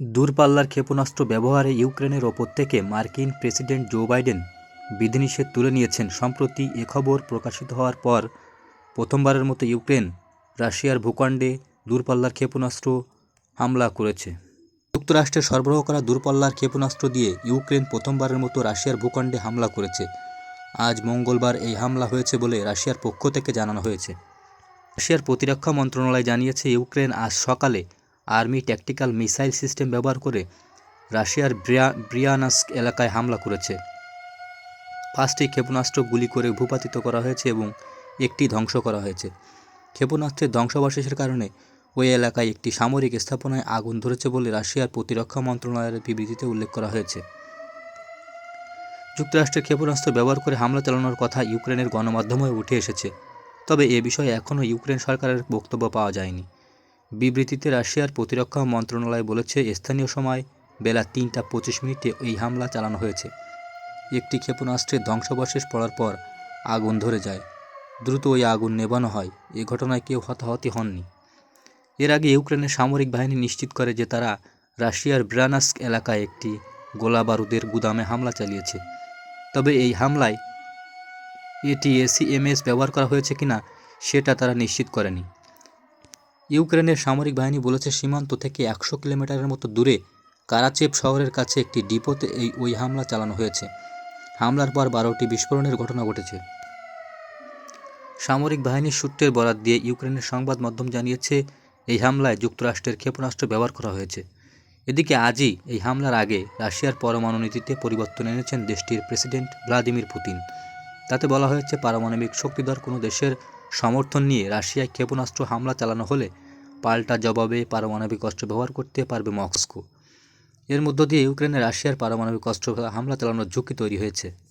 দূরপাল্লার ক্ষেপণাস্ত্র ব্যবহারে ইউক্রেনের ওপর থেকে মার্কিন প্রেসিডেন্ট জো বাইডেন বিধিনিষেধ তুলে নিয়েছেন। সম্প্রতি এ খবর প্রকাশিত হওয়ার পর প্রথমবারের মতো ইউক্রেন রাশিয়ার ভূখণ্ডে দূরপাল্লার ক্ষেপণাস্ত্র হামলা করেছে। যুক্তরাষ্ট্রে সরবরাহ করা দূরপাল্লার ক্ষেপণাস্ত্র দিয়ে ইউক্রেন প্রথমবারের মতো রাশিয়ার ভূখণ্ডে হামলা করেছে। আজ মঙ্গলবার এই হামলা হয়েছে বলে রাশিয়ার পক্ষ থেকে জানানো হয়েছে। রাশিয়ার প্রতিরক্ষা মন্ত্রণালয় জানিয়েছে, ইউক্রেন আজ সকালে আর্মি ট্যাকটিক্যাল মিসাইল সিস্টেম ব্যবহার করে রাশিয়ার ব্রিয়া, ব্রিয়ানাস্ক এলাকায় হামলা করেছে। পাঁচটি ক্ষেপণাস্ত্র গুলি করে ভূপাতিত করা হয়েছে এবং একটি ধ্বংস করা হয়েছে। ক্ষেপণাস্ত্রের ধ্বংসাবশেষের কারণে ওই এলাকায় একটি সামরিক স্থাপনায় আগুন ধরেছে বলে রাশিয়ার প্রতিরক্ষা মন্ত্রণালয়ের বিবৃতিতে উল্লেখ করা হয়েছে। যুক্তরাষ্ট্রের ক্ষেপণাস্ত্র ব্যবহার করে হামলা চালানোর কথা ইউক্রেনের গণমাধ্যমেও উঠে এসেছে। তবে এ বিষয়ে এখনও ইউক্রেন সরকারের বক্তব্য পাওয়া যায়নি। বিবৃতিতে রাশিয়ার প্রতিরক্ষা মন্ত্রণালয় বলেছে, স্থানীয় সময় বেলা তিনটা পঁচিশ মিনিটে এই হামলা চালানো হয়েছে। একটি ক্ষেপণাস্ত্রের ধ্বংসাবশেষ পড়ার পর আগুন ধরে যায়। দ্রুত ওই আগুন নেভানো হয়। এ ঘটনায় কেউ হতাহতি হননি। এর আগে ইউক্রেনের সামরিক বাহিনী নিশ্চিত করে যে তারা রাশিয়ার ব্রানাস্ক এলাকায় একটি গোলা বারুদের গুদামে হামলা চালিয়েছে। তবে এই হামলায় এটি এসিএমএস ব্যবহার করা হয়েছে কিনা, সেটা তারা নিশ্চিত করেনি। ইউক্রেনের সামরিক বাহিনী বলেছে সীমান্ত থেকে একশো কিলোমিটারের মতো দূরে কারাচেপ শহরের কাছে একটি ডিপোতে এই ওই হামলা চালানো হয়েছে। হামলার পর বারোটি বিস্ফোরণের ঘটনা ঘটেছে। সামরিক বাহিনীর সূত্রের বরাত দিয়ে ইউক্রেনের সংবাদ মাধ্যম জানিয়েছে, এই হামলায় যুক্তরাষ্ট্রের ক্ষেপণাস্ত্র ব্যবহার করা হয়েছে। এদিকে আজই এই হামলার আগে রাশিয়ার পরমাণু নীতিতে পরিবর্তন এনেছেন দেশটির প্রেসিডেন্ট ভ্লাদিমির পুতিন। তাতে বলা হয়েছে, পারমাণবিক শক্তিধর কোনো দেশের সমর্থন নিয়ে রাশিয়ায় ক্ষেপণাস্ত্র হামলা চালানো হলে পাল্টা জবাবে পারমাণবিক অস্ত্র ব্যবহার করতে পারবে মস্কো। এর মধ্য দিয়ে ইউক্রেনে রাশিয়ার পারমাণবিক অস্ত্র হামলা চালানোর ঝুঁকি তৈরি হয়েছে।